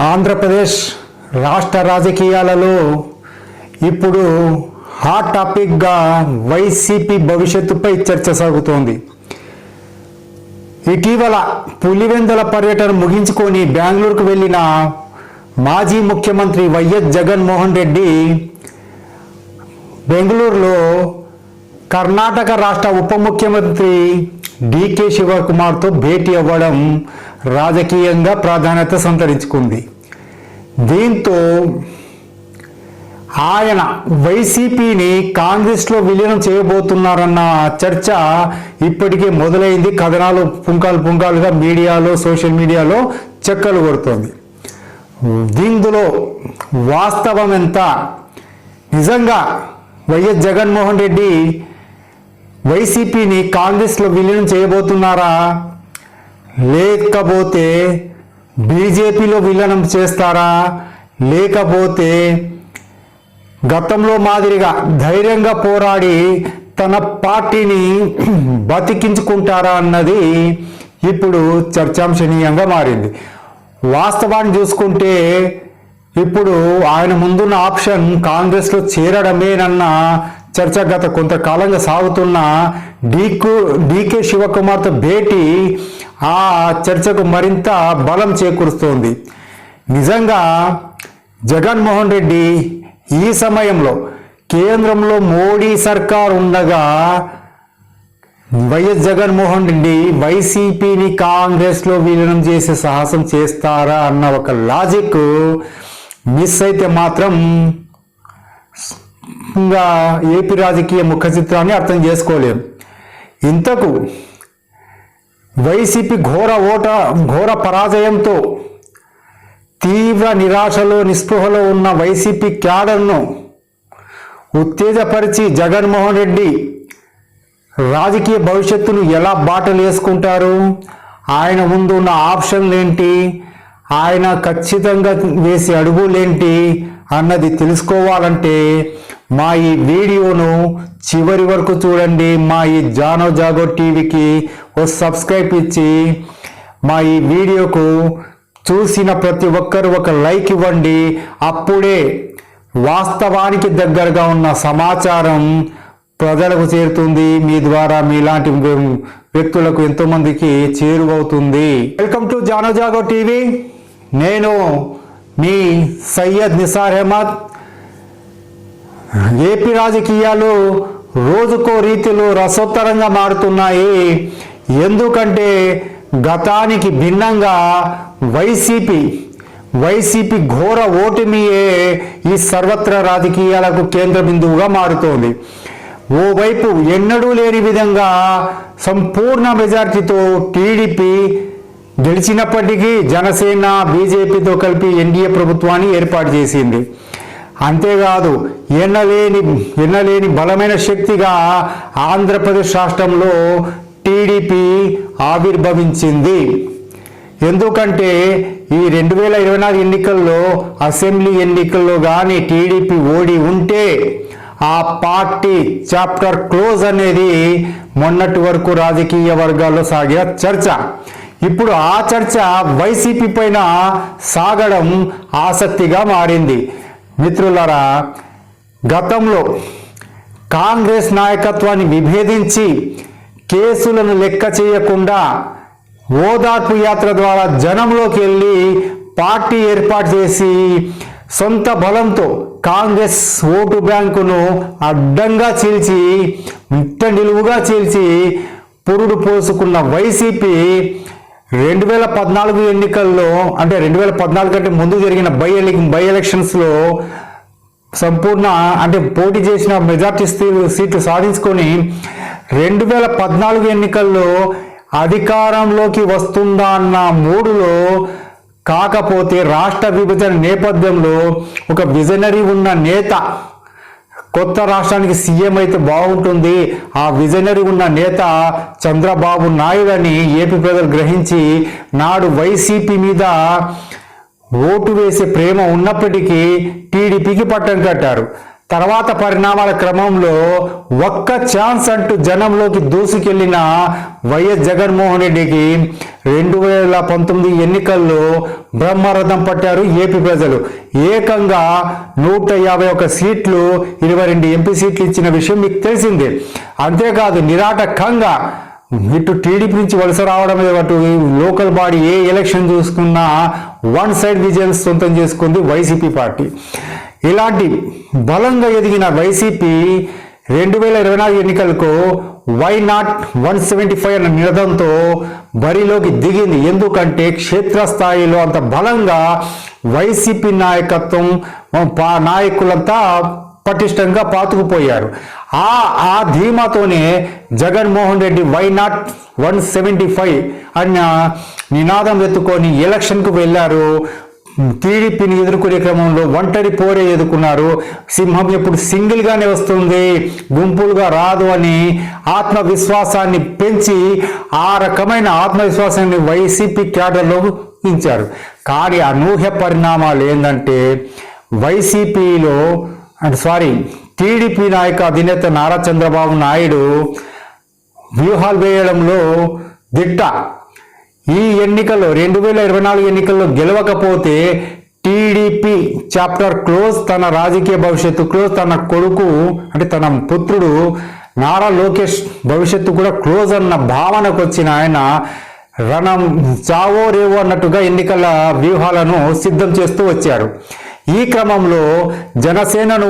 ఆంధ్రప్రదేశ్ రాష్ట్ర రాజకీయాలలో ఇప్పుడు హాట్ టాపిక్గా వైసీపీ భవిష్యత్తుపై చర్చ సాగుతోంది. ఇటీవల పులివెందుల పర్యటన ముగించుకొని బెంగళూరుకు వెళ్ళిన మాజీ ముఖ్యమంత్రి వైఎస్ జగన్మోహన్ రెడ్డి బెంగళూరులో కర్ణాటక రాష్ట్ర ఉప ముఖ్యమంత్రి డికే శివకుమార్తో భేటీ అవ్వడం రాజకీయంగా ప్రాధాన్యత సంతరించుకుంది. దీంతో ఆయన వైసీపీని కాంగ్రెస్లో విలీనం చేయబోతున్నారన్న చర్చ ఇప్పటికే మొదలైంది. కథనాలు పుంకాలు పుంకాలుగా మీడియాలో సోషల్ మీడియాలో చెక్కలు కొడుతోంది. దీందులో వాస్తవం ఎంత? నిజంగా వైఎస్ జగన్మోహన్ రెడ్డి వైసీపీని కాంగ్రెస్లో విలీనం చేయబోతున్నారా? లేకపోతే బీజేపీలో విలీనం చేస్తారా? లేకపోతే గతంలో మాదిరిగా ధైర్యంగా పోరాడి తన పార్టీని బతికించుకుంటారా అన్నది ఇప్పుడు చర్చాంశనీయంగా మారింది. వాస్తవాన్ని చూసుకుంటే ఇప్పుడు ఆయన ముందున్న ఆప్షన్ కాంగ్రెస్లో చేరడమేనన్న చర్చ గత కొంతకాలంగా సాగుతున్న డీకు డీకే శివకుమార్తో భేటీ ఆ చర్చకు మరింత బలం చేకూరుస్తోంది. నిజంగా జగన్మోహన్ రెడ్డి ఈ సమయంలో కేంద్రంలో మోడీ సర్కార్ ఉండగా వైఎస్ జగన్మోహన్ రెడ్డి వైసీపీని కాంగ్రెస్లో విలీనం చేసే సాహసం చేస్తారా అన్న ఒక లాజిక్ మిస్ అయితే మాత్రం ఇంకా ఏపీ రాజకీయ ముఖ చిత్రాన్ని అర్థం చేసుకోలేం. ఇంతకు వైసీపీ ఘోర ఓట ఘోర పరాజయంతో తీవ్ర నిరాశలో నిస్పృహలో ఉన్న వైసీపీ క్యాడర్ను ఉత్తేజపరిచి జగన్మోహన్ రెడ్డి రాజకీయ భవిష్యత్తును ఎలా బాటలు వేసుకుంటారు? ఆయన ముందు ఉన్న ఆప్షన్లు ఏంటి ఆయన ఖచ్చితంగా వేసే అడుగులేంటి? అన్నది తెలుసుకోవాలంటే మా ఈ వీడియోను చివరి వరకు చూడండి. మా ఈ జానో జాగో టీవీకి ఓ సబ్స్క్రైబ్ ఇచ్చి మా ఈ వీడియోకు చూసిన ప్రతి ఒక్కరు ఒక లైక్ ఇవ్వండి. అప్పుడే వాస్తవానికి దగ్గరగా ఉన్న సమాచారం ప్రజలకు చేరుతుంది. మీ ద్వారా మీలాంటి వ్యక్తులకు ఎంతోమందికి చేరువవుతుంది. Welcome to Jaano Jaago TV. నేను మీ సయ్యద్ నిసార్ అహ్మద్ ఏపీ రాజకీయాలు రోజుకో రీతిలో రసోత్తరంగా మారుతున్నాయి. ఎందుకంటే గతానికి భిన్నంగా వైసీపీ వైసీపీ ఘోర ఓటమియే ఈ సర్వత్ర రాజకీయాలకు కేంద్ర బిందువుగా మారుతోంది. ఓవైపు ఎన్నడూ లేని విధంగా సంపూర్ణ మెజార్టీతో టీడీపీ గెలిచినప్పటికీ జనసేన బీజేపీతో కలిపి ఎన్డీఏ ప్రభుత్వాన్ని ఏర్పాటు చేసింది. అంతేకాదు ఎన్నలేని ఎన్నలేని బలమైన శక్తిగా ఆంధ్రప్రదేశ్ రాష్ట్రంలో టీడీపీ ఆవిర్భవించింది. ఎందుకంటే ఈ రెండు వేల ఇరవై నాలుగు ఎన్నికల్లో అసెంబ్లీ ఎన్నికల్లో కానీ టీడీపీ ఓడి ఉంటే ఆ పార్టీ చాప్టర్ క్లోజ్ అనేది మొన్నటి వరకు రాజకీయ వర్గాల్లో సాగిన చర్చ. ఇప్పుడు ఆ చర్చ వైసీపీ పైన సాగడం ఆసక్తిగా మారింది. మిత్రులరా గతంలో కాంగ్రెస్ నాయకత్వాన్ని విభేదించి కేసులను లెక్క చేయకుండా ఓదార్పు యాత్ర ద్వారా జనంలోకి వెళ్ళి పార్టీ ఏర్పాటు చేసి సొంత బలంతో కాంగ్రెస్ ఓటు బ్యాంకును అడ్డంగా చీల్చి మిట్ట నిలువుగా చీల్చి పురుడు పోసుకున్న వైసీపీ రెండు వేల పద్నాలుగు ఎన్నికల్లో అంటే రెండు వేల పద్నాలుగు కంటే ముందు జరిగిన బై ఎలి బై ఎలక్షన్స్లో సంపూర్ణ అంటే పోటీ చేసిన మెజార్టీ సీట్లు సాధించుకొని రెండు వేల పద్నాలుగు ఎన్నికల్లో అధికారంలోకి వస్తుందా అన్న మూడులో కాకపోతే రాష్ట్ర విభజన నేపథ్యంలో ఒక విజనరీ ఉన్న నేత కొత్త రాష్ట్రానికి సీఎం అయితే బాగుంటుంది. ఆ విజనరీ ఉన్న నేత చంద్రబాబు నాయుడు అని ఏపీ ప్రజలు గ్రహించి నాడు వైసీపీ మీద ఓటు వేసే ప్రేమ ఉన్నప్పటికీ టీడీపీకి పట్టం కట్టారు. తర్వాత పరిణామాల క్రమంలో ఒక్క ఛాన్స్ అంటూ జనంలోకి దూసుకెళ్ళిన వైఎస్ జగన్మోహన్ రెడ్డికి రెండు వేల పంతొమ్మిది ఎన్నికల్లో బ్రహ్మరథం పట్టారు ఏపీ ప్రజలు. ఏకంగా నూట యాభై ఒక సీట్లు ఇరవై రెండు ఎంపీ సీట్లు ఇచ్చిన విషయం మీకు తెలిసిందే. అంతేకాదు నిరాటకంగా ఇటు టీడీపీ నుంచి వలస రావడం అటు లోకల్ బాడీ ఏ ఎలక్షన్ చూసుకున్నా వన్ సైడ్ విజయం సొంతం చేసుకుంది వైసీపీ పార్టీ. ఇలాంటి బలంగా ఎదిగిన వైసీపీ రెండు వేల ఇరవై నాలుగు ఎన్నికలకు why not one seventy five అన్న నినదంతో బరిలోకి దిగింది. ఎందుకంటే క్షేత్రస్థాయిలో అంత బలంగా వైసీపీ నాయకత్వం పా- నాయకులంతా పటిష్టంగా పాతుకుపోయారు. ఆ ఆ ధీమాతోనే Jaganmohan Reddy why not one seventy five అన్న నినాదం ఎత్తుకొని ఎలక్షన్కు వెళ్ళారు. టీడీపీని ఎదుర్కొనే క్రమంలో ఒంటరి పోరే ఎదుర్కొన్నారు. సింహం ఎప్పుడు సింగిల్గానే వస్తుంది. గుంపులుగా రాదు అని ఆత్మవిశ్వాసాన్ని పెంచి ఆ రకమైన ఆత్మవిశ్వాసాన్ని వైసీపీ క్యాడర్లో ఉంచారు. కానీ అనూహ్య పరిణామాలు ఏంటంటే వైసీపీలో అంటే సారీ టీడీపీ నాయక అధినేత నారా చంద్రబాబు నాయుడు వ్యూహాలు వేయడంలో దిట్ట. ఈ ఎన్నికల్లో రెండు వేల ఇరవై నాలుగు ఎన్నికల్లో గెలవకపోతే టీడీపీ చాప్టర్ క్లోజ్ తన రాజకీయ భవిష్యత్తు క్లోజ్ తన కొడుకు అంటే తన పుత్రుడు నారా లోకేష్ భవిష్యత్తు కూడా క్లోజ్ అన్న భావనకు వచ్చిన ఆయన రణం చావో రేవో అన్నట్టుగా ఎన్నికల వ్యూహాలను సిద్ధం చేస్తూ వచ్చారు. ఈ క్రమంలో జనసేనను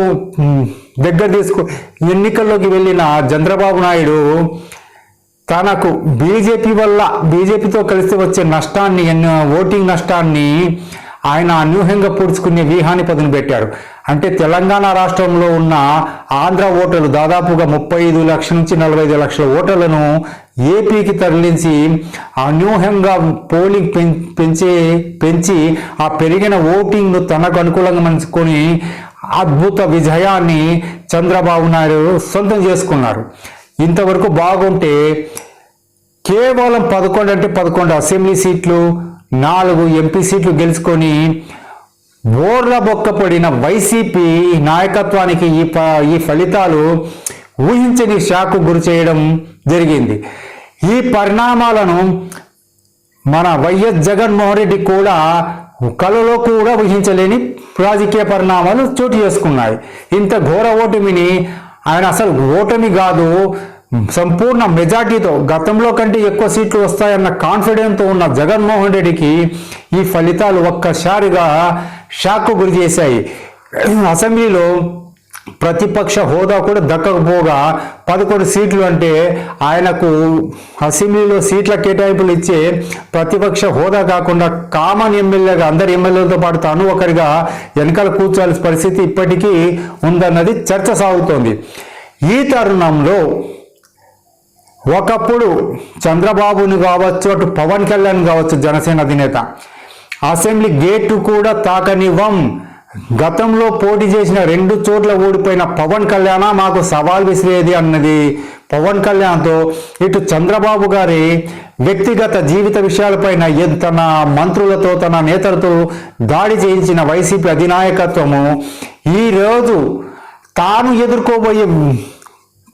దగ్గర తీసుకు ఎన్నికల్లోకి వెళ్ళిన చంద్రబాబు నాయుడు తనకు బీజేపీ వల్ల బీజేపీతో కలిసి వచ్చే నష్టాన్ని ఎన్నో ఓటింగ్ నష్టాన్ని ఆయన అనూహ్యంగా పూడ్చుకునే వ్యూహాన్ని పదును పెట్టారు అంటే తెలంగాణ రాష్ట్రంలో ఉన్న ఆంధ్ర ఓటర్లు దాదాపుగా ముప్పై ఐదు లక్షల నుంచి నలభై ఐదు లక్షల ఓటర్లను ఏపీకి తరలించి అనూహ్యంగా పోలింగ్ పెంచే పెంచి పెంచి ఆ పెరిగిన ఓటింగ్ను తనకు అనుకూలంగా మంచుకొని అద్భుత విజయాన్ని చంద్రబాబు నాయుడు సొంతం చేసుకున్నారు. ఇంతవరకు బాగుంటే కేవలం పదకొండు అంటే పదకొండు అసెంబ్లీ సీట్లు నాలుగు ఎంపీ సీట్లు గెలుచుకొని బోర్ల బొక్కపడిన వైసీపీ నాయకత్వానికి ఈ ప ఈ ఫలితాలు ఊహించని షాకు గురి చేయడం జరిగింది. ఈ పరిణామాలను మన వైఎస్ జగన్మోహన్ రెడ్డి కూడా కలలో కూడా ఊహించలేని రాజకీయ పరిణామాలు చోటు చేసుకున్నాయి. ఇంత ఘోర ఓటమిని ఆయన అసలు ఓటమి కాదు. సంపూర్ణ మెజార్టీతో గతంలో కంటే ఎక్కువ సీట్లు వస్తాయన్న కాన్ఫిడెంట్తో ఉన్న జగన్మోహన్ రెడ్డికి ఈ ఫలితాలు ఒక్కసారిగా షాక్కు గురి చేశాయి. అసెంబ్లీలో ప్రతిపక్ష హోదా కూడా దక్కకపోగా పదకొండు సీట్లు అంటే ఆయనకు అసెంబ్లీలో సీట్ల కేటాయింపులు ఇచ్చే ప్రతిపక్ష హోదా కాకుండా కామన్ ఎమ్మెల్యేగా అందరు ఎమ్మెల్యేలతో పాటు తను ఒకరిగా వెనకాల కూర్చోవాల్సిన పరిస్థితి ఇప్పటికీ ఉందన్నది చర్చ సాగుతోంది. ఈ తరుణంలో ఒకప్పుడు చంద్రబాబుని కావచ్చు అటు పవన్ కళ్యాణ్ కావచ్చు జనసేన అధినేత. అసెంబ్లీ గేటు కూడా తాకనివ్వం. గతంలో పోటీ చేసిన రెండు చోట్ల ఓడిపోయిన పవన్ కళ్యాణ మాకు సవాల్ విసిరేది అన్నది. పవన్ కళ్యాణ్తో ఇటు చంద్రబాబు గారి వ్యక్తిగత జీవిత విషయాలపైన తన మంత్రులతో తన నేతలతో దాడి చేయించిన వైసీపీ అధినాయకత్వము ఈరోజు తాను ఎదుర్కోబోయే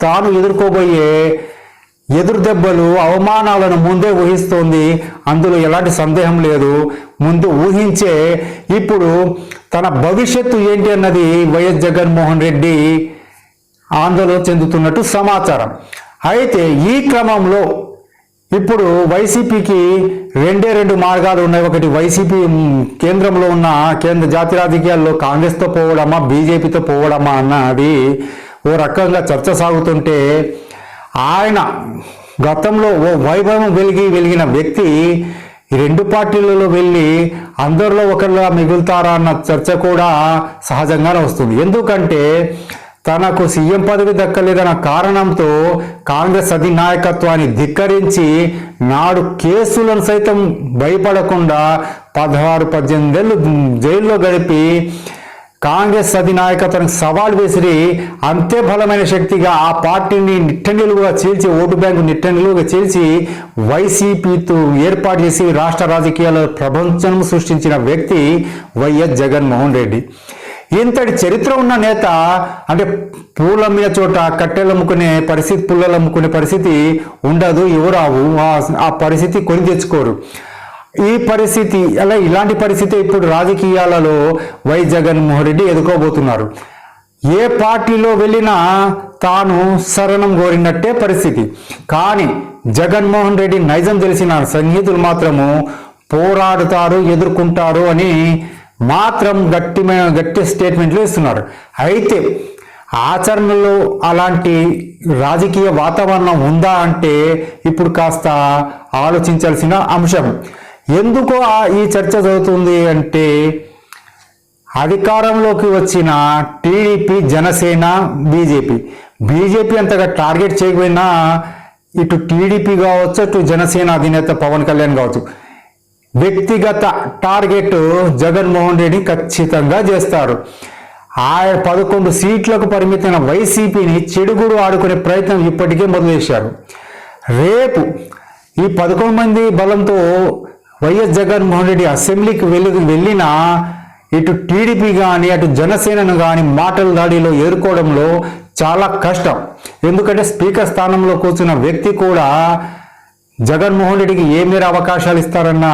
తాను ఎదుర్కోబోయే ఎదురు దెబ్బలు అవమానాలను ముందే ఊహిస్తోంది. అందులో ఎలాంటి సందేహం లేదు. ముందు ఊహించే ఇప్పుడు తన భవిష్యత్తు ఏంటి అన్నది వైఎస్ జగన్మోహన్ రెడ్డి ఆందోళన చెందుతున్నట్టు సమాచారం. అయితే ఈ క్రమంలో ఇప్పుడు వైసీపీకి రెండే రెండు మార్గాలు ఉన్నాయి. ఒకటి వైసీపీ కేంద్రంలో ఉన్న కేంద్ర జాతీయ రాజకీయాల్లో కాంగ్రెస్తో పోవడమా బీజేపీతో పోవడమా అన్నది ఓ రకంగా చర్చ సాగుతుంటే ఆయన గతంలో ఓ వైభవం వెలిగి వెలిగిన వ్యక్తి ఈ రెండు పార్టీలలో వెళ్ళి అందరిలో ఒకరిలా మిగులుతారా అన్న చర్చ కూడా సహజంగానే వస్తుంది. ఎందుకంటే తనకు సీఎం పదవి దక్కలేదన్న కారణంతో కాంగ్రెస్ అధినాయకత్వాన్ని ధిక్కరించి నాడు కేసులను సైతం భయపడకుండా పదహారు పద్దెనిమిదేళ్ళు జైల్లో గడిపి కాంగ్రెస్ అధినాయకత్వానికి సవాల్ విసిరి అంతే బలమైన శక్తిగా ఆ పార్టీని నిట్టనిలువుగా చీల్చి ఓటు బ్యాంకు నిట్టనిలువుగా చీల్చి వైసీపీతో ఏర్పాటు చేసి రాష్ట్ర రాజకీయాల్లో ప్రపంచం సృష్టించిన వ్యక్తి వైఎస్ జగన్మోహన్ రెడ్డి. ఇంతటి చరిత్ర ఉన్న నేత అంటే పూల చోట కట్టెలు అమ్ముకునే పరిస్థితి పుల్లలు అమ్ముకునే పరిస్థితి ఉండదు ఎవరు ఆ- ఆ పరిస్థితి కొని తెచ్చుకోరు. ఈ పరిస్థితి అలా ఇలాంటి పరిస్థితి ఇప్పుడు రాజకీయాలలో వై జగన్మోహన్ రెడ్డి ఎదుర్కోబోతున్నారు. ఏ పార్టీలో వెళ్ళినా తాను శరణం కోరినట్టే పరిస్థితి. కానీ జగన్మోహన్ రెడ్డి నైజం తెలిసిన సన్నిహితులు మాత్రము పోరాడుతారు ఎదుర్కొంటారు అని మాత్రం గట్టి గట్టి స్టేట్మెంట్లు ఇస్తున్నారు. అయితే ఆచరణలో అలాంటి రాజకీయ వాతావరణం ఉందా అంటే ఇప్పుడు కాస్త ఆలోచించాల్సిన అంశం. ఎందుకో ఈ చర్చ జరుగుతుంది అంటే అధికారంలోకి వచ్చిన టీడీపీ జనసేన బీజేపీ. బీజేపీ అంతగా టార్గెట్ చేయకపోయినా ఇటు టీడీపీ కావచ్చు ఇటు జనసేన అధినేత పవన్ కళ్యాణ్ కావచ్చు. వ్యక్తిగత టార్గెట్ జగన్మోహన్ రెడ్డి ఖచ్చితంగా చేస్తారు. ఆ పదకొండు సీట్లకు పరిమితమైన వైసీపీని చెడుగుడు ఆడుకునే ప్రయత్నం ఇప్పటికే మొదలుచేశారు రేపు ఈ పదకొండు మంది బలంతో వైఎస్ జగన్మోహన్ రెడ్డి అసెంబ్లీకి వెళ్ళి వెళ్ళినా ఇటు టీడీపీ కానీ అటు జనసేనను కానీ మాటల దాడిలో ఏరుకోవడంలో చాలా కష్టం. ఎందుకంటే స్పీకర్ స్థానంలో కూర్చున్న వ్యక్తి కూడా జగన్మోహన్ రెడ్డికి ఏ మేర అవకాశాలు ఇస్తారన్న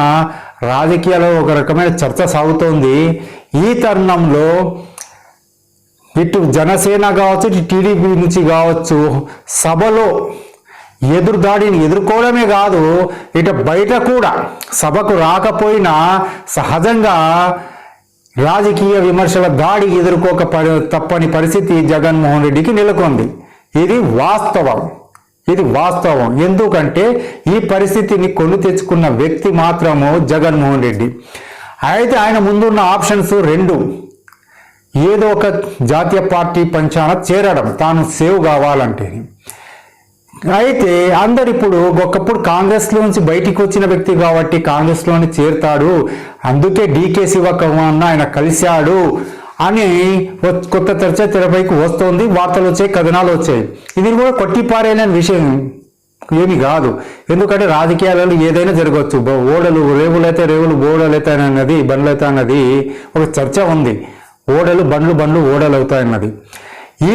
రాజకీయాల్లో ఒక రకమైన చర్చ సాగుతోంది. ఈ తరుణంలో ఇటు జనసేన కావచ్చు ఇటు టీడీపీ నుంచి కావచ్చు సభలో ఎదురు దాడిని ఎదుర్కోవడమే కాదు ఇట బయట కూడా సభకు రాకపోయినా సహజంగా రాజకీయ విమర్శల దాడి ఎదుర్కోక తప్పని పరిస్థితి జగన్మోహన్ రెడ్డికి నెలకొంది. ఇది వాస్తవం. ఇది వాస్తవం. ఎందుకంటే ఈ పరిస్థితిని కొను తెచ్చుకున్న వ్యక్తి మాత్రము జగన్మోహన్ రెడ్డి. అయితే ఆయన ముందున్న ఆప్షన్స్ రెండు. ఏదో ఒక జాతీయ పార్టీ పంచాన చేరడం తాను సేవ్ కావాలంటే అయితే అందరు ఇప్పుడు ఒకప్పుడు కాంగ్రెస్ లోంచి బయటికి వచ్చిన వ్యక్తి కాబట్టి కాంగ్రెస్లోని చేరుతాడు. అందుకే డీకే శివకుమార్ ఆయన కలిశాడు అని కొత్త చర్చ తెరపైకి వస్తోంది. వార్తలు వచ్చాయి కథనాలు వచ్చాయి. ఇది కూడా కొట్టిపారేలేని విషయం. ఏమి కాదు. ఎందుకంటే రాజకీయాలలో ఏదైనా జరగవచ్చు. బ- ఓడలు రేవులైతే రేవులు ఓడలు అయితే అన్నది బండ్లు అన్నది ఒక చర్చ ఉంది. ఓడలు బండ్లు బండ్లు ఓడలు అవుతాయన్నది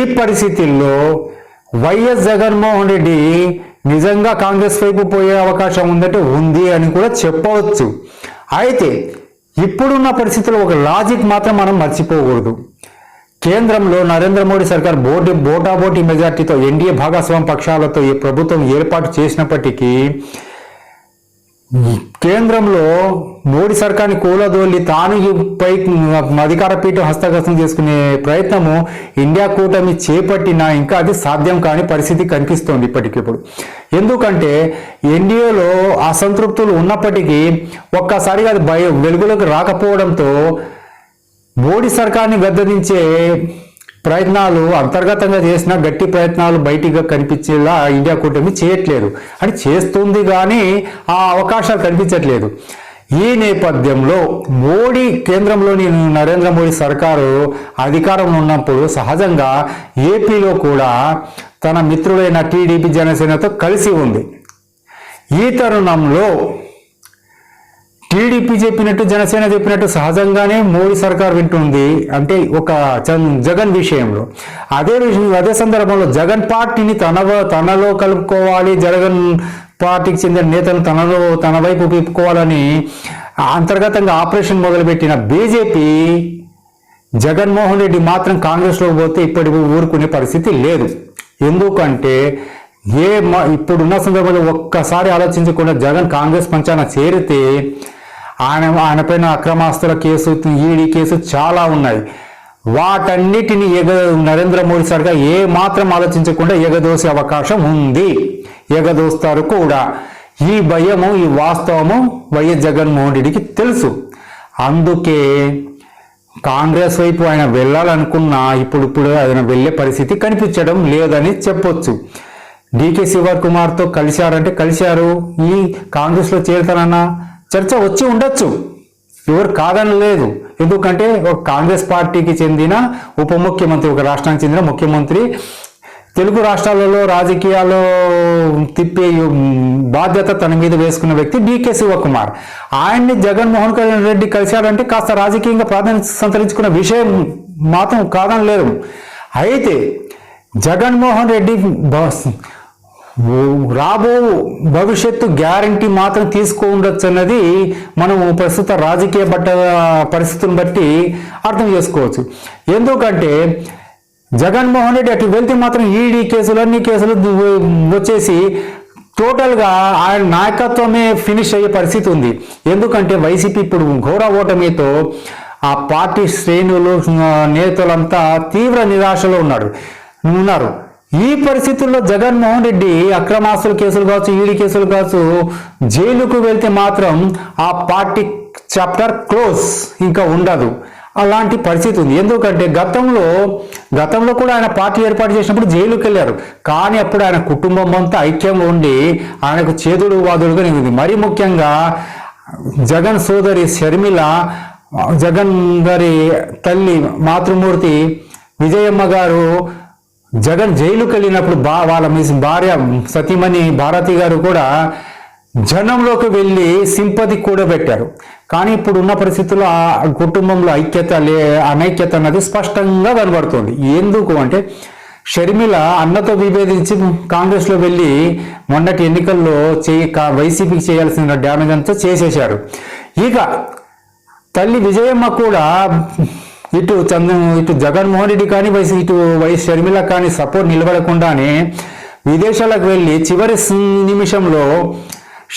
ఈ పరిస్థితుల్లో వైఎస్ జగన్మోహన్ రెడ్డి నిజంగా కాంగ్రెస్ వైపు పోయే అవకాశం ఉందంటే ఉంది అని కూడా చెప్పవచ్చు. అయితే ఇప్పుడున్న పరిస్థితుల్లో ఒక లాజిక్ మాత్రం మనం మర్చిపోకూడదు. కేంద్రంలో నరేంద్ర మోడీ సర్కార్ బోటి బోటాబోటి మెజార్టీతో ఎన్డీఏ భాగస్వామ్య పక్షాలతో ఈ ప్రభుత్వం ఏర్పాటు చేసినప్పటికీ కేంద్రంలో మోడీ సర్కార్ని కూలదోలి తాను ఈ పై అధికార పీఠం హస్తగతం చేసుకునే ప్రయత్నము ఇండియా కూటమి చేపట్టినా ఇంకా అది సాధ్యం కాని పరిస్థితి కనిపిస్తోంది ఇప్పటికిప్పుడు ఎందుకంటే ఎన్డీఏలో అసంతృప్తులు ఉన్నప్పటికీ ఒక్కసారిగా అది బయ వెలుగులోకి రాకపోవడంతో మోడీ సర్కార్ని గద్దదించే ప్రయత్నాలు అంతర్గతంగా చేసిన గట్టి ప్రయత్నాలు బయటిగా కనిపించేలా ఇండియా కూటమి చేయట్లేదు. అని చేస్తుంది కానీ ఆ అవకాశాలు కనిపించట్లేదు. ఈ నేపథ్యంలో మోడీ కేంద్రంలోని నరేంద్ర మోడీ సర్కారు అధికారంలో ఉన్నప్పుడు సహజంగా ఏపీలో కూడా తన మిత్రుడైన టీడీపీ జనసేనతో కలిసి ఉంది. ఈ తరుణంలో టీడీపీ చెప్పినట్టు జనసేన చెప్పినట్టు సహజంగానే మోడీ సర్కార్ వింటుంది. అంటే ఒక జగన్ విషయంలో. అదే విషయం అదే సందర్భంలో జగన్ పార్టీని తన తనలో కలుపుకోవాలి జగన్ పార్టీకి చెందిన నేతలు తనలో తన వైపు పిప్పుకోవాలని అంతర్గతంగా ఆపరేషన్ మొదలుపెట్టిన బీజేపీ జగన్మోహన్ రెడ్డి మాత్రం కాంగ్రెస్లో పోతే ఇప్పటికి ఊరుకునే పరిస్థితి లేదు. ఎందుకంటే ఏ మ- ఇప్పుడున్న సందర్భంలో ఒక్కసారి ఆలోచించకుండా జగన్ కాంగ్రెస్ పంచాన చేరితే ఆయన ఆయన పైన అక్రమాస్తుల కేసు ఈడీ కేసు చాలా ఉన్నాయి. వాటన్నిటిని ఎగ నరేంద్ర మోడీ సర్కార్ ఏ మాత్రం ఆలోచించకుండా ఎగదోసే అవకాశం ఉంది. ఎగదోస్తారు కూడా. ఈ భయము ఈ వాస్తవము వైఎస్ జగన్మోహన్ రెడ్డికి తెలుసు. అందుకే కాంగ్రెస్ వైపు ఆయన వెళ్ళాలనుకున్నా ఇప్పుడు ఇప్పుడు ఆయన వెళ్ళే పరిస్థితి కనిపించడం లేదని చెప్పొచ్చు. డికే శివర్ కుమార్తో కలిశారంటే కలిశారు. ఈ కాంగ్రెస్లో చేరుతానన్నా చర్చ వచ్చి ఉండొచ్చు. ఎవరు కాదని లేదు. ఎందుకంటే ఒక కాంగ్రెస్ పార్టీకి చెందిన ఉప ముఖ్యమంత్రి ఒక రాష్ట్రానికి చెందిన ముఖ్యమంత్రి తెలుగు రాష్ట్రాలలో రాజకీయాల్లో తిప్పే బాధ్యత తన మీద వేసుకున్న వ్యక్తి డికే శివకుమార్ ఆయన్ని జగన్మోహన్ రెడ్డి కలిశాడంటే కాస్త రాజకీయంగా ప్రాధాన్యత సంతరించుకున్న విషయం మాత్రం కాదని లేదు. అయితే జగన్మోహన్ రెడ్డి రాబో భవిష్యత్తు గ్యారంటీ మాత్రం తీసుకోండొచ్చు అన్నది మనం ప్రస్తుత రాజకీయ బట్ట పరిస్థితులను బట్టి అర్థం చేసుకోవచ్చు. ఎందుకంటే జగన్మోహన్ రెడ్డి అటు వెళ్తే మాత్రం ఈడీ కేసులు అన్ని కేసులు వచ్చేసి టోటల్గా ఆయన నాయకత్వమే ఫినిష్ అయ్యే పరిస్థితి ఉంది. ఎందుకంటే వైసీపీ ఇప్పుడు ఘోర ఓటమితో ఆ పార్టీ శ్రేణులు నేతలంతా తీవ్ర నిరాశలో ఉన్నాడు ఉన్నారు. ఈ పరిస్థితుల్లో జగన్మోహన్ రెడ్డి అక్రమాస్తుల కేసులు కావచ్చు ఈడీ కేసులు కావచ్చు జైలుకు వెళ్తే మాత్రం ఆ పార్టీ చాప్టర్ క్లోజ్ ఇంకా ఉండదు. అలాంటి పరిస్థితి ఉంది. ఎందుకంటే గతంలో గతంలో కూడా ఆయన పార్టీ ఏర్పాటు చేసినప్పుడు జైలుకి వెళ్ళారు. కానీ అప్పుడు ఆయన కుటుంబం అంతా ఐక్యం ఉండి ఆయనకు చేదుడు వాదుడుగా ఉంది మరీ ముఖ్యంగా జగన్ సోదరి షర్మిల జగన్ గారి తల్లి మాతృమూర్తి విజయమ్మ గారు జగన్ జైలుకి వెళ్ళినప్పుడు బా వాళ్ళ మీ భార్య సతీమణి భారతి గారు కూడా జనంలోకి వెళ్ళి సింపతి కూడా పెట్టారు కానీ ఇప్పుడు ఉన్న పరిస్థితుల్లో ఆ కుటుంబంలో ఐక్యత లే అనైక్యత అన్నది స్పష్టంగా కనబడుతుంది. ఎందుకు అంటే షర్మిల అన్నతో విభేదించి కాంగ్రెస్లో వెళ్ళి మొన్నటి ఎన్నికల్లో చేయి కా- వైసీపీకి చేయాల్సిన డ్యామేజ్ అంతా చేసేశారు. ఇక తల్లి విజయమ్మ కూడా ఇటు చంద్ర ఇటు జగన్మోహన్ రెడ్డి కానీ వైస్ ఇటు వైఎస్ షర్మిల కానీ సపోర్ట్ నిలబడకుండానే విదేశాలకు వెళ్ళి చివరి నిమిషంలో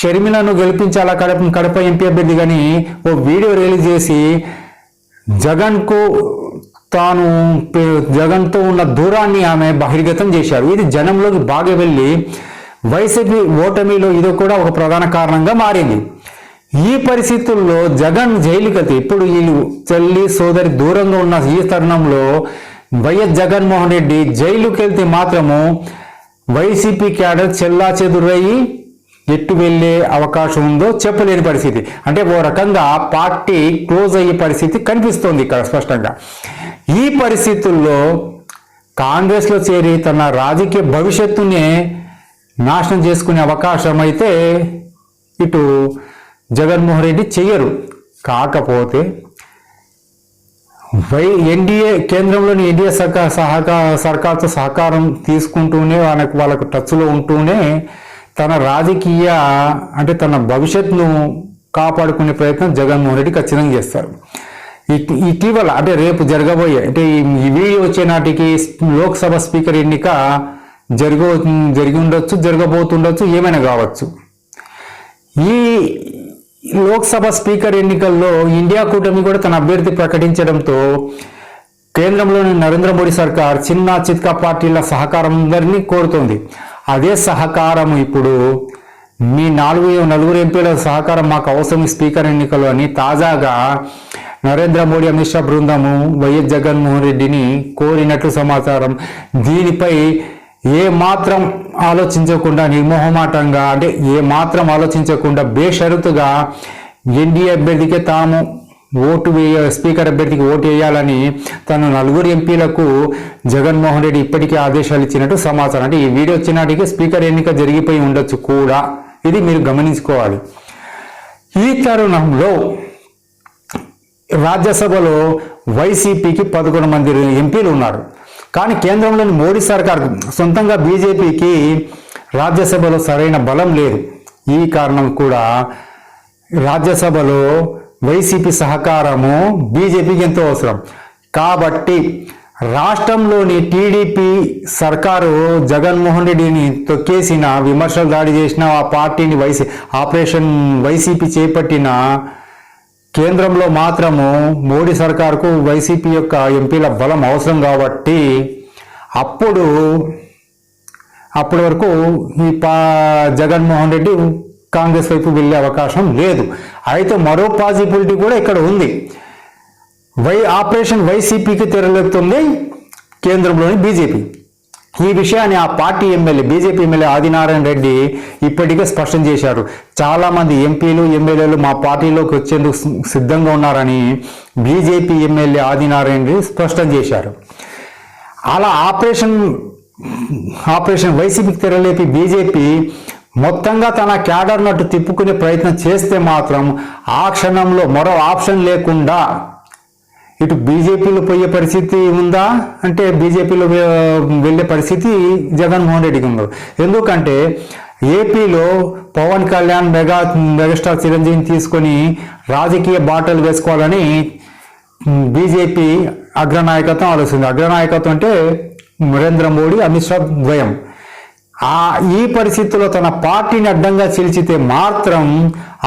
షర్మిలను గెలిపించాలా కడప కడప ఎంపీ అభ్యర్థి కానీ ఓ వీడియో రిలీజ్ చేసి జగన్కు తాను జగన్తో ఉన్న దూరాన్ని ఆమె బహిర్గతం చేశారు. ఇది జనంలోకి బాగా వెళ్ళి వైసీపీ ఓటమిలో ఇది కూడా ఒక ప్రధాన కారణంగా మారింది. ఈ పరిస్థితుల్లో జగన్ జైలుకతి ఇప్పుడు వీళ్ళు చెల్లి సోదరి దూరంగా ఉన్న ఈ తరుణంలో వైఎస్ జగన్మోహన్ రెడ్డి జైలుకి వెళ్తే మాత్రము వైసీపీ క్యాడర్ చెల్లా చెదురయ్యి ఎట్టు వెళ్ళే అవకాశం ఉందో చెప్పలేని పరిస్థితి. అంటే ఓ రకంగా పార్టీ క్లోజ్ అయ్యే పరిస్థితి కనిపిస్తోంది ఇక్కడ స్పష్టంగా. ఈ పరిస్థితుల్లో కాంగ్రెస్లో చేరి తన రాజకీయ భవిష్యత్తునే నాశనం చేసుకునే అవకాశం అయితే ఇటు జగన్మోహన్ రెడ్డి చెయ్యరు. కాకపోతే వై ఎన్డీఏ కేంద్రంలోని ఎన్డీఏ సర్కార్ సహకార సర్కార్తో సహకారం తీసుకుంటూనే వాళ్ళకు వాళ్ళకు టచ్లో ఉంటూనే తన రాజకీయ అంటే తన భవిష్యత్తును కాపాడుకునే ప్రయత్నం జగన్మోహన్ రెడ్డి ఖచ్చితంగా చేస్తారు. ఇటీవల అంటే రేపు జరగబోయే అంటే ఈ- ఈ వీడియో వచ్చే నాటికి లోక్సభ స్పీకర్ ఎన్నిక జరగ జరిగి ఉండొచ్చు జరగబోతుండొచ్చు ఏమైనా కావచ్చు. ఈ లోక్సభ స్పీకర్ ఎన్నికల్లో ఇండియా కూటమి కూడా తన అభ్యర్థి ప్రకటించడంతో కేంద్రంలోని నరేంద్ర మోడీ సర్కార్ చిన్న చిత్కా పార్టీల సహకారం అందరినీ కోరుతోంది. అదే సహకారం ఇప్పుడు మీ నాలుగు నలుగురు ఎంపీల సహకారం మాకు అవసరం స్పీకర్ ఎన్నికల్లో అని తాజాగా నరేంద్ర మోడీ అమిత్ షా బృందము వైఎస్ జగన్మోహన్ రెడ్డిని కోరినట్లు సమాచారం. దీనిపై ఏ మాత్రం ఆలోచించకుండా నిర్మోహమాటంగా అంటే ఏ మాత్రం ఆలోచించకుండా బేషరతుగా ఎన్డీఏ అభ్యర్థికే తాము ఓటు వేయ స్పీకర్ అభ్యర్థికి ఓటు వేయాలని తను నలుగురు ఎంపీలకు జగన్మోహన్ రెడ్డి ఇప్పటికే ఆదేశాలు ఇచ్చినట్టు సమాచారం. అంటే ఈ వీడియో వచ్చినాటికి స్పీకర్ ఎన్నిక జరిగిపోయి ఉండొచ్చు కూడా. ఇది మీరు గమనించుకోవాలి. ఈ తరుణంలో రాజ్యసభలో వైసీపీకి పదకొండు మంది ఎంపీలు ఉన్నారు. కానీ కేంద్రంలోని మోడీ సర్కార్ సొంతంగా బీజేపీకి రాజ్యసభలో సరైన బలం లేదు. ఈ కారణం కూడా రాజ్యసభలో వైసీపీ సహకారము బీజేపీకి ఎంతో అవసరం. కాబట్టి రాష్ట్రంలోని టీడీపీ సర్కారు జగన్మోహన్ రెడ్డిని తొక్కేసిన విమర్శలు దాడి చేసిన ఆ పార్టీని వైసీ ఆపరేషన్ వైసీపీ చేపట్టిన కేంద్రంలో మాత్రము మోడీ సర్కార్కు వైసీపీ యొక్క ఎంపీల బలం అవసరం కాబట్టి అప్పుడు అప్పటి వరకు ఈ పా జగన్మోహన్ రెడ్డి కాంగ్రెస్ వైపు వెళ్ళే అవకాశం లేదు. అయితే మరో పాజిబిలిటీ కూడా ఇక్కడ ఉంది. వై ఆపరేషన్ వైసీపీకి తెరలేపుతుంది కేంద్రంలోని బీజేపీ. ఈ విషయాన్ని ఆ party MLA BJP MLA Adinarayana Reddy ఇప్పటికే స్పష్టం చేశారు. చాలా మంది ఎంపీలు ఎమ్మెల్యేలు మా పార్టీలోకి వచ్చేందుకు సిద్ధంగా ఉన్నారని బీజేపీ ఎమ్మెల్యే ఆదినారాయణ రెడ్డి స్పష్టం చేశారు. అలా ఆపరేషన్ ఆపరేషన్ వైసీపీకి తెరలేపి బీజేపీ మొత్తంగా తన క్యాడర్ నట్టు తిప్పుకునే ప్రయత్నం చేస్తే మాత్రం ఆ క్షణంలో మరో ఆప్షన్ లేకుండా ఇటు బీజేపీలో పోయే పరిస్థితి ఉందా? అంటే బీజేపీలో వెళ్ళే పరిస్థితి జగన్మోహన్ రెడ్డికి ఉంది ఎందుకంటే ఏపీలో పవన్ కళ్యాణ్ మెగా మెగాస్టార్ చిరంజీవిని తీసుకొని రాజకీయ బాటలు వేసుకోవాలని బీజేపీ అగ్రనాయకత్వం ఆలోచింది అగ్రనాయకత్వం అంటే నరేంద్ర మోడీ అమిత్ షా ద్వయం. ఆ ఈ పరిస్థితుల్లో తన పార్టీని అడ్డంగా చీల్చితే మాత్రం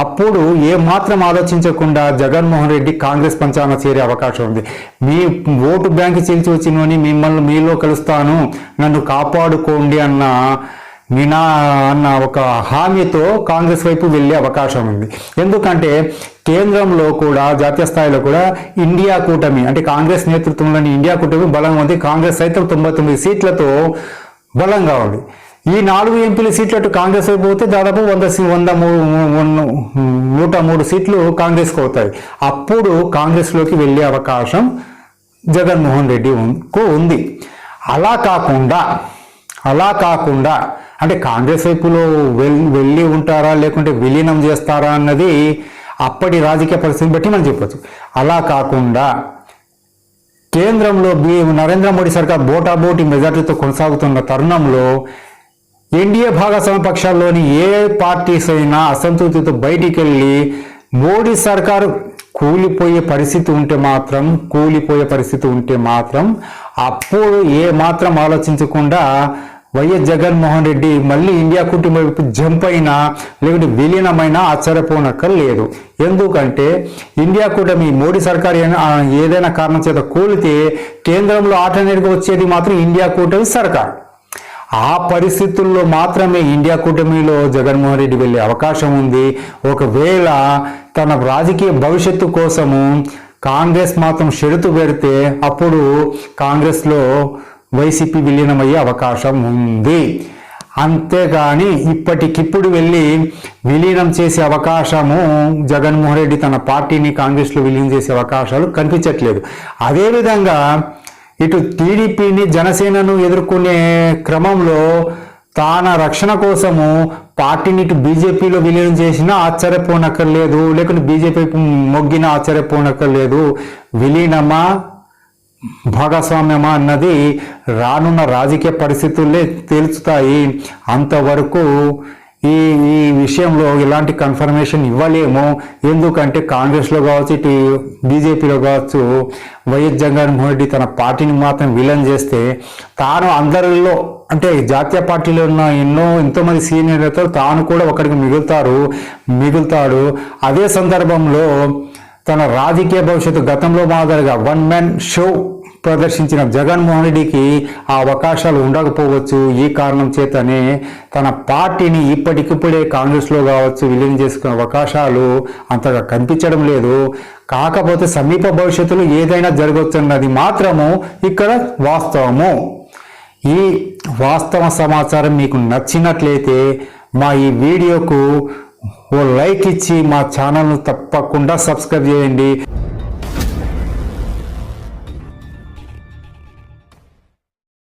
అప్పుడు ఏ మాత్రం ఆలోచించకుండా జగన్మోహన్ రెడ్డి కాంగ్రెస్ పంచాంగ చేరే అవకాశం ఉంది. మీ ఓటు బ్యాంక్ చీల్చి వచ్చినని మిమ్మల్ని మీలో కలుస్తాను నన్ను కాపాడుకోండి అన్న నినా అన్న ఒక హామీతో కాంగ్రెస్ వైపు వెళ్ళే అవకాశం ఉంది. ఎందుకంటే కేంద్రంలో కూడా జాతీయ స్థాయిలో కూడా ఇండియా కూటమి అంటే కాంగ్రెస్ నేతృత్వంలోని ఇండియా కూటమి బలంగా ఉంది. కాంగ్రెస్ సైతం తొంభై తొమ్మిది సీట్లతో బలంగా ఉంది. ఈ నాలుగు ఎంపీల సీట్లు అటు కాంగ్రెస్ వైపు పోతే దాదాపు వంద సీ- వంద మూడు నూట మూడు సీట్లు కాంగ్రెస్కి అవుతాయి. అప్పుడు కాంగ్రెస్లోకి వెళ్ళే అవకాశం జగన్మోహన్ రెడ్డి కు ఉంది. అలా కాకుండా అలా కాకుండా అంటే కాంగ్రెస్ వైపులో వెల్ వెళ్ళి ఉంటారా లేకుంటే విలీనం చేస్తారా అన్నది అప్పటి రాజకీయ పరిస్థితిని బట్టి మనం చెప్పచ్చు. అలా కాకుండా కేంద్రంలో బి నరేంద్ర మోడీ సర్కార్ బోటాబోటి మెజార్టీతో కొనసాగుతున్న తరుణంలో ఎన్డీఏ భాగస్వామ్య పక్షాల్లోని ఏ పార్టీస్ అయినా అసంతృప్తితో బయటికి వెళ్ళి మోడీ సర్కారు కూలిపోయే పరిస్థితి ఉంటే మాత్రం కూలిపోయే పరిస్థితి ఉంటే మాత్రం అప్పుడు ఏ మాత్రం ఆలోచించకుండా వైఎస్ జగన్మోహన్ రెడ్డి మళ్ళీ ఇండియా కుటుంబ వైపు జంప్ అయినా లేకుంటే విలీనమైనా ఆశ్చర్యపోనక్కర్లేదు. ఎందుకంటే ఇండియా కూటమి మోడీ సర్కార్ ఏదైనా కారణం చేత కూలితే కేంద్రంలో ఆల్టర్నేట్గా వచ్చేది మాత్రం ఇండియా కూటమి సర్కార్. ఆ పరిస్థితుల్లో మాత్రమే ఇండియా కూటమిలో జగన్మోహన్ రెడ్డి వెళ్ళే అవకాశం ఉంది. ఒకవేళ తన రాజకీయ భవిష్యత్తు కోసము కాంగ్రెస్ మాత్రం షరతు పెడితే అప్పుడు కాంగ్రెస్లో వైసీపీ విలీనమయ్యే అవకాశం ఉంది. అంతేగాని ఇప్పటికిప్పుడు వెళ్ళి విలీనం చేసే అవకాశము జగన్మోహన్ రెడ్డి తన పార్టీని కాంగ్రెస్లో విలీనం చేసే అవకాశాలు కనిపించట్లేదు. అదేవిధంగా ఇటు టీడీపీని జనసేనను ఎదుర్కొనే క్రమంలో తాన రక్షణ కోసము పార్టీని ఇటు బీజేపీలో విలీనం చేసినా ఆశ్చర్యపోనక్కర్లేదు లేకుంటే బీజేపీ మొగ్గిన ఆశ్చర్యపోనక్కర్లేదు. విలీనమా? భాగస్వామ్యమా అన్నది రానున్న రాజకీయ పరిస్థితులే తేల్చుతాయి అంతవరకు ఈ ఈ విషయంలో ఇలాంటి కన్ఫర్మేషన్ ఇవ్వలేము. ఎందుకంటే కాంగ్రెస్లో కావచ్చు ఇటు బీజేపీలో కావచ్చు వైఎస్ జగన్మోహన్ రెడ్డి తన పార్టీని మాత్రం విలన్ చేస్తే తాను అందరిలో అంటే జాతీయ పార్టీలో ఉన్న ఎన్నో ఎంతోమంది సీనియర్లతో తాను కూడా ఒకరికి మిగులుతారు మిగులుతాడు. అదే సందర్భంలో తన రాజకీయ భవిష్యత్తు గతంలో మాదిరిగా వన్ మ్యాన్ షో ప్రదర్శించిన జగన్మోహన్ రెడ్డికి ఆ అవకాశాలు ఉండకపోవచ్చు ఈ కారణం చేతనే తన పార్టీని ఇప్పటికిప్పుడే కాంగ్రెస్లో కావచ్చు విలీనం చేసుకునే అవకాశాలు అంతగా కనిపించడం లేదు. కాకపోతే సమీప భవిష్యత్తులో ఏదైనా జరగవచ్చున్నది మాత్రము ఇక్కడ వాస్తవము. ఈ వాస్తవ సమాచారం మీకు నచ్చినట్లయితే మా ఈ వీడియోకు ఓ లైక్ ఇచ్చి మా ఛానల్ను తప్పకుండా సబ్స్క్రైబ్ చేయండి.